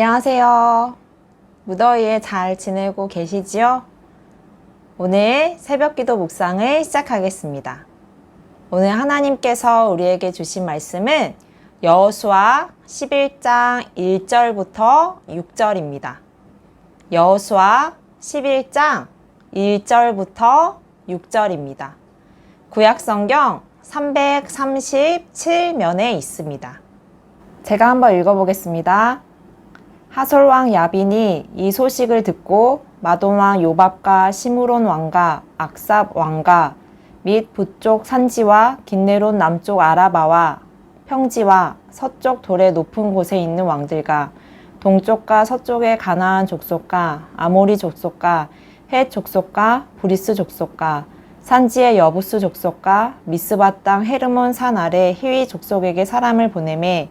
안녕하세요. 무더위에 잘 지내고 계시지요? 오늘 새벽 기도 묵상을 시작하겠습니다. 오늘 하나님께서 우리에게 주신 말씀은 여호수아 11장 1절부터 6절입니다. 여호수아 11장 1절부터 6절입니다. 구약 성경 337면에 있습니다. 제가 한번 읽어보겠습니다. 하솔왕 야빈이 이 소식을 듣고 마돈왕 요밥과 시므론 왕과 악삽 왕과 및 북쪽 산지와 긴네론 남쪽 아라바와 평지와 서쪽 돌의 높은 곳에 있는 왕들과 동쪽과 서쪽의 가나안 족속과 아모리 족속과 헷 족속과 브리스 족속과 산지의 여부스 족속과 미스바 땅 헤르몬 산 아래 히위 족속에게 사람을 보내매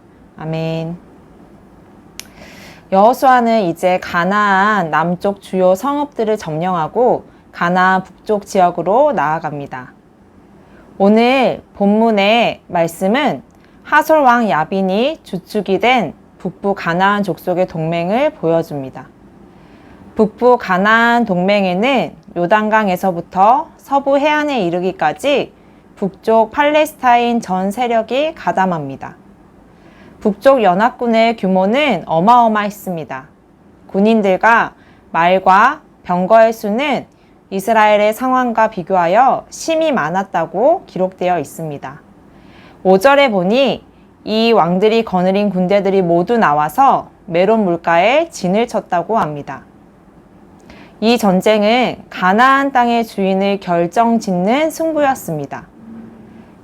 아멘. 여호수아는 이제 가나안 남쪽 주요 성읍들을 점령하고 가나안 북쪽 지역으로 나아갑니다. 오늘 본문의 말씀은 하솔 왕 야빈이 주축이 된 북부 가나안 족속의 동맹을 보여줍니다. 북부 가나안 동맹에는 요단강에서부터 서부 해안에 이르기까지 북쪽 팔레스타인 전 세력이 가담합니다. 북쪽 연합군의 규모는 어마어마했습니다. 군인들과 말과 병거의 수는 이스라엘의 상황과 비교하여 심히 많았다고 기록되어 있습니다. 5절에 보니 이 왕들이 거느린 군대들이 모두 나와서 메론 물가에 진을 쳤다고 합니다. 이 전쟁은 가나안 땅의 주인을 결정 짓는 승부였습니다.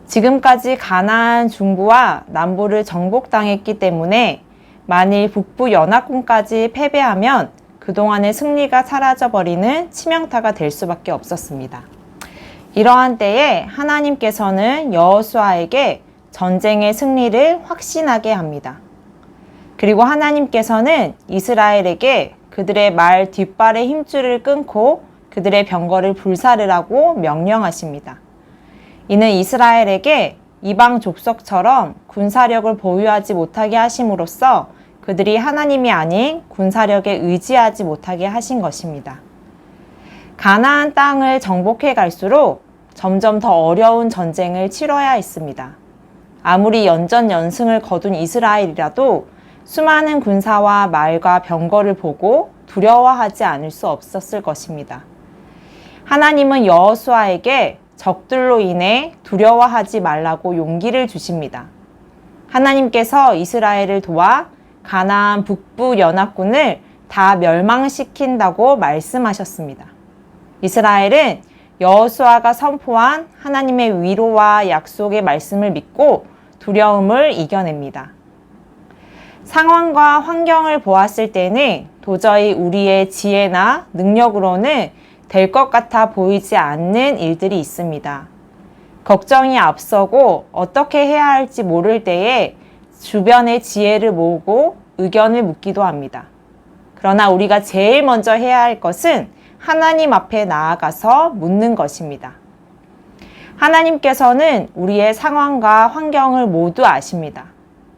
지금까지 가나안 중부와 남부를 정복당했기 때문에 만일 북부 연합군까지 패배하면 그동안의 승리가 사라져버리는 치명타가 될 수밖에 없었습니다. 이러한 때에 하나님께서는 여호수아에게 전쟁의 승리를 확신하게 합니다. 그리고 하나님께서는 이스라엘에게 그들의 말 뒷발의 힘줄을 끊고 그들의 병거를 불사르라고 명령하십니다. 이는 이스라엘에게 이방 족속처럼 군사력을 보유하지 못하게 하심으로써 그들이 하나님이 아닌 군사력에 의지하지 못하게 하신 것입니다. 가나안 땅을 정복해 갈수록 점점 더 어려운 전쟁을 치러야 했습니다. 아무리 연전 연승을 거둔 이스라엘이라도 수많은 군사와 말과 병거를 보고 두려워하지 않을 수 없었을 것입니다. 하나님은 여호수아에게 적들로 인해 두려워하지 말라고 용기를 주십니다. 하나님께서 이스라엘을 도와 가나안 북부 연합군을 다 멸망시킨다고 말씀하셨습니다. 이스라엘은 여호수아가 선포한 하나님의 위로와 약속의 말씀을 믿고 두려움을 이겨냅니다. 상황과 환경을 보았을 때는 도저히 우리의 지혜나 능력으로는 될 것 같아 보이지 않는 일들이 있습니다. 걱정이 앞서고 어떻게 해야 할지 모를 때에 주변의 지혜를 모으고 의견을 묻기도 합니다. 그러나 우리가 제일 먼저 해야 할 것은 하나님 앞에 나아가서 묻는 것입니다. 하나님께서는 우리의 상황과 환경을 모두 아십니다.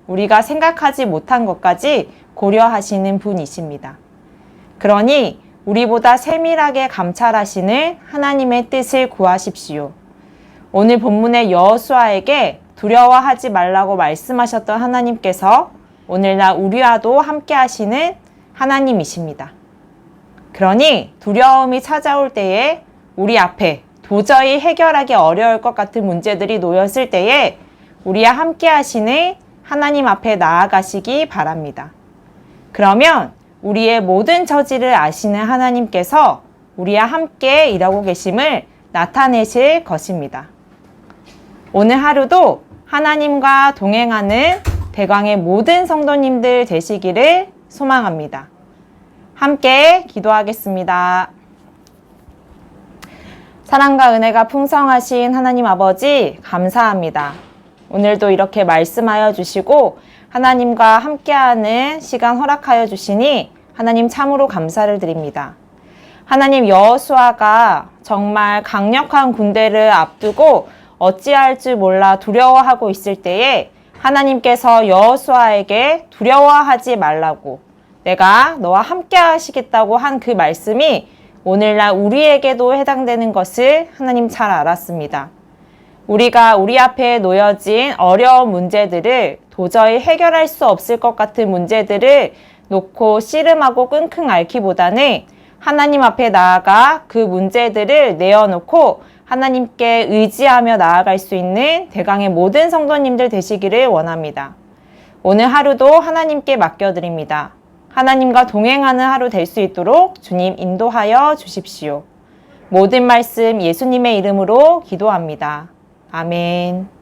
우리가 생각하지 못한 것까지 고려하시는 분이십니다. 그러니 우리보다 세밀하게 감찰하시는 하나님의 뜻을 구하십시오. 오늘 본문의 여호수아에게 두려워하지 말라고 말씀하셨던 하나님께서 오늘날 우리와도 함께 하시는 하나님이십니다. 그러니 두려움이 찾아올 때에 우리 앞에 도저히 해결하기 어려울 것 같은 문제들이 놓였을 때에 우리와 함께 하시는 하나님 앞에 나아가시기 바랍니다. 그러면 우리의 모든 처지를 아시는 하나님께서 우리와 함께 일하고 계심을 나타내실 것입니다. 오늘 하루도 하나님과 동행하는 대광의 모든 성도님들 되시기를 소망합니다. 함께 기도하겠습니다. 사랑과 은혜가 풍성하신 하나님 아버지, 감사합니다. 오늘도 이렇게 말씀하여 주시고, 하나님과 함께하는 시간 허락하여 주시니, 하나님 참으로 감사를 드립니다. 하나님 여호수아가 정말 강력한 군대를 앞두고 어찌할 줄 몰라 두려워하고 있을 때에 하나님께서 여호수아에게 두려워하지 말라고 내가 너와 함께 하시겠다고 한 그 말씀이 오늘날 우리에게도 해당되는 것을 하나님 잘 알았습니다. 우리가 우리 앞에 놓여진 어려운 문제들을 도저히 해결할 수 없을 것 같은 문제들을 놓고 씨름하고 끙끙 앓기보다는 하나님 앞에 나아가 그 문제들을 내어놓고 하나님께 의지하며 나아갈 수 있는 대강의 모든 성도님들 되시기를 원합니다. 오늘 하루도 하나님께 맡겨드립니다. 하나님과 동행하는 하루 될 수 있도록 주님 인도하여 주십시오. 모든 말씀 예수님의 이름으로 기도합니다. 아멘.